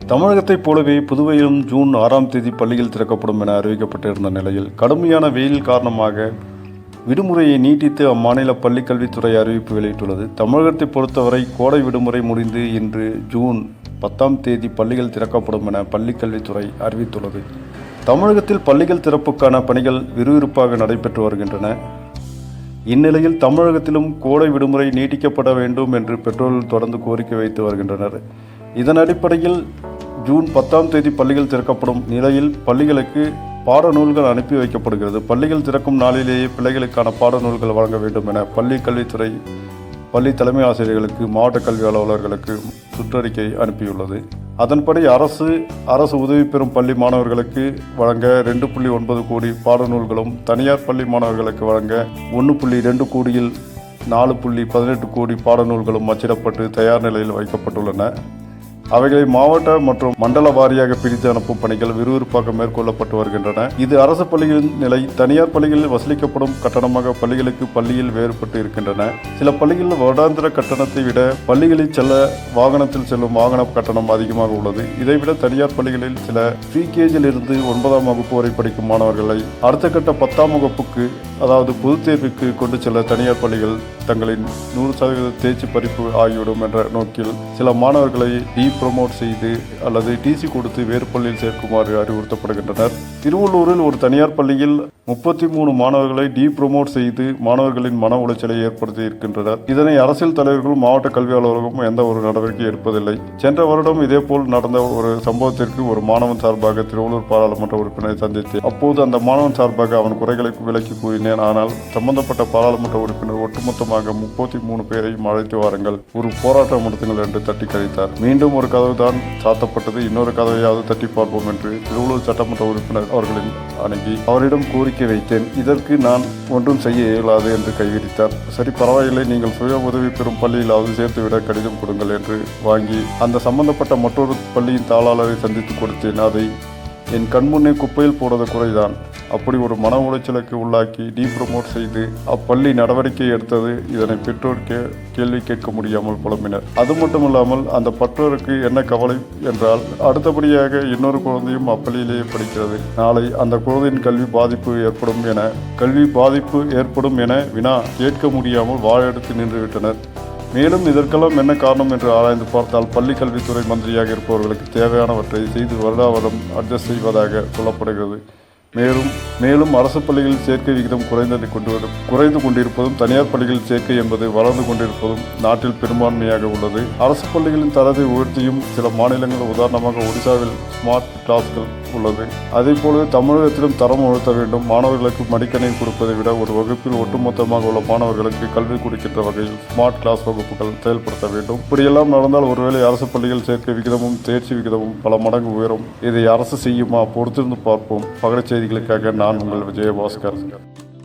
தமிழகத்தைப் போலவே புதுவையிலும் ஜூன் ஆறாம் தேதி பள்ளியில் திறக்கப்படும் என அறிவிக்கப்பட்டிருந்த நிலையில் கடுமையான வெயில் காரணமாக விடுமுறையை நீட்டித்து அம்மாநில பள்ளிக்கல்வித்துறை அறிவிப்பு வெளியிட்டுள்ளது. தமிழகத்தை பொறுத்தவரை கோடை விடுமுறை முடிந்து இன்று ஜூன் பத்தாம் தேதி பள்ளிகள் திறக்கப்படும் என பள்ளிக்கல்வித்துறை அறிவித்துள்ளது. தமிழகத்தில் பள்ளிகள் திறப்புக்கான பணிகள் விறுவிறுப்பாக நடைபெற்று வருகின்றன. இந்நிலையில் தமிழகத்திலும் கோடை விடுமுறை நீட்டிக்கப்பட வேண்டும் என்று பெற்றோர்கள் தொடர்ந்து கோரிக்கை வைத்து வருகின்றனர். இதன் அடிப்படையில் ஜூன் பத்தாம் தேதி பள்ளிகள் திறக்கப்படும் நிலையில் பள்ளிகளுக்கு பாடநூல்கள் அனுப்பி வைக்கப்படுகிறது. பள்ளிகள் திறக்கும் நாளிலேயே பிள்ளைகளுக்கான பாடநூல்கள் வழங்க வேண்டும் என பள்ளி கல்வித்துறை பள்ளி தலைமை ஆசிரியர்களுக்கு மாவட்ட கல்வி அலுவலர்களுக்கு சுற்றறிக்கை அனுப்பியுள்ளது. அதன்படி அரசு அரசு உதவி பெறும் பள்ளி மாணவர்களுக்கு வழங்க ரெண்டு புள்ளி ஒன்பது கோடி பாடநூல்களும் தனியார் பள்ளி மாணவர்களுக்கு வழங்க ஒன்று புள்ளி ரெண்டு கோடியில் நாலு புள்ளி பதினெட்டு கோடி பாடநூல்களும் அச்சிடப்பட்டு தயார் நிலையில் வைக்கப்பட்டுள்ளன. அவைகளை மாவட்ட மற்றும் மண்டல வாரியாக பிரித்து அனுப்பும் பணிகள் விறுவிறுப்பாக மேற்கொள்ளப்பட்டு வருகின்றன. இது அரசு பள்ளிகளின் நிலை தனியார் பள்ளிகளில் வசூலிக்கப்படும் கட்டணமாக பள்ளிகளுக்கு பள்ளியில் வேறுபட்டு இருக்கின்றன. சில பள்ளிகளில் வருடாந்திர கட்டணத்தை விட பள்ளிகளில் செல்ல வாகனத்தில் செல்லும் வாகன கட்டணம் அதிகமாக உள்ளது. இதைவிட தனியார் பள்ளிகளில் சில ப்ரீ இருந்து ஒன்பதாம் வகுப்பு வரை படிக்கும் மாணவர்களை அடுத்த கட்ட பத்தாம் வகுப்புக்கு அதாவது பொதுத் தேர்வுக்கு கொண்டு செல்ல தனியார் பள்ளிகள் தங்களின் நூறு சதவீத தேர்ச்சி பறிப்பு ஆகிவிடும் என்ற நோக்கில் சில மாணவர்களை டி ப்ரமோட் செய்து அல்லது டிசி கொடுத்து வேறு பள்ளியில் சேர்க்குமாறு அறிவுறுத்தப்படுகின்றனர். திருவள்ளூரில் ஒரு தனியார் பள்ளியில் முப்பத்தி மூணு மாணவர்களை டி ப்ரொமோட் செய்து மாணவர்களின் மன உளைச்சலை ஏற்படுத்தி இருக்கின்றனர். இதனை அரசியல் தலைவர்களும் மாவட்ட கல்வி அலுவலகமும் எந்த ஒரு நடவடிக்கை எடுப்பதில்லை. சென்ற வருடம் இதேபோல் நடந்த ஒரு சம்பவத்திற்கு ஒரு மாணவன் சார்பாக திருவள்ளூர் பாராளுமன்ற உறுப்பினரை சந்தித்து அப்போது அந்த மாணவன் சார்பாக அவன் குறைகளை விலக்கி கூறினேன். ஆனால் சம்பந்தப்பட்ட பாராளுமன்ற உறுப்பினர் ஒட்டுமொத்தமாக முப்பத்தி மூணு பேரையும் அழைத்து வாருங்கள். ஒரு போராட்டம் நடத்துங்கள் என்று தட்டி கழித்தார் மீண்டும் ஒரு கதவு தான் சாத்தப்பட்டது. இன்னொரு கதவையாவது தட்டி பார்ப்போம் என்று திருவள்ளூர் சட்டமன்ற உறுப்பினர் அவர்களின் அணுகி அவரிடம் கோரிக்கை வைத்தேன். இதற்கு நான் ஒன்றும் செய்ய இயலாது என்று கைவிரித்தார். சரி பரவாயில்லை நீங்கள் சுய உதவி பெறும் பள்ளியிலாவது சேர்த்துவிட கடிதம் கொடுங்கள் என்று வாங்கி அந்த சம்பந்தப்பட்ட மற்றொரு பள்ளியின் தாளாளரை சந்தித்து கொடுத்தேன். அதை என் கண்முன்னே குப்பையில் போடுறது குறைதான். அப்படி ஒரு மன உளைச்சலுக்கு உள்ளாக்கி டீ ப்ரமோட் செய்து அப்பள்ளி நடவடிக்கை எடுத்தது இதனை பெற்றோர் கே கேள்வி கேட்க முடியாமல் புலம்பினர். அது மட்டுமல்லாமல் அந்த பெற்றோருக்கு என்ன கவலை என்றால் அடுத்தபடியாக இன்னொரு குழந்தையும் அப்பள்ளியிலேயே படிக்கிறது. நாளை அந்த குழந்தையின் கல்வி பாதிப்பு ஏற்படும் என கல்வி பாதிப்பு ஏற்படும் என வினா கேட்க முடியாமல் வாழெடுத்து நின்றுவிட்டனர். மேலும் இதற்கெல்லாம் என்ன காரணம் என்று ஆராய்ந்து பார்த்தால் பள்ளி கல்வித்துறை மந்திரியாக இருப்பவர்களுக்கு தேவையானவற்றை செய்து வருடா அட்ஜஸ்ட் செய்வதாக சொல்லப்படுகிறது. மேலும் மேலும் அரசு பள்ளிகளில் சேர்க்கை விகிதம் குறைந்ததை கொண்டு வரும் குறைந்து கொண்டிருப்பதும் தனியார் பள்ளிகளில் சேர்க்கை என்பது வளர்ந்து கொண்டிருப்பதும் நாட்டில் பெரும்பான்மையாக உள்ளது. அரசு பள்ளிகளின் தரத்தை உயர்த்தியும் சில மாநிலங்கள் உதாரணமாக ஒடிசாவில் ஸ்மார்ட் கிளாஸ்கள் உள்ளது. அதே போலவே தமிழகத்திலும் தரம் உயர்த்த வேண்டும். மாணவர்களுக்கு மடிக்கணை கொடுப்பதை விட ஒரு வகுப்பில் ஒட்டுமொத்தமாக உள்ள மாணவர்களுக்கு கல்வி கொடுக்கின்ற வகையில் ஸ்மார்ட் கிளாஸ் வகுப்புகள் செயல்படுத்த வேண்டும். இப்படியெல்லாம் நடந்தால் ஒருவேளை அரசு பள்ளிகள் சேர்க்கை விகிதமும் தேர்ச்சி விகிதமும் பல மடங்கு உயரும். இதை அரசு செய்யுமா? பொறுத்திருந்து பார்ப்போம். பகடச் செய்திகளுக்காக நான் உங்கள் விஜயபாஸ்கர்.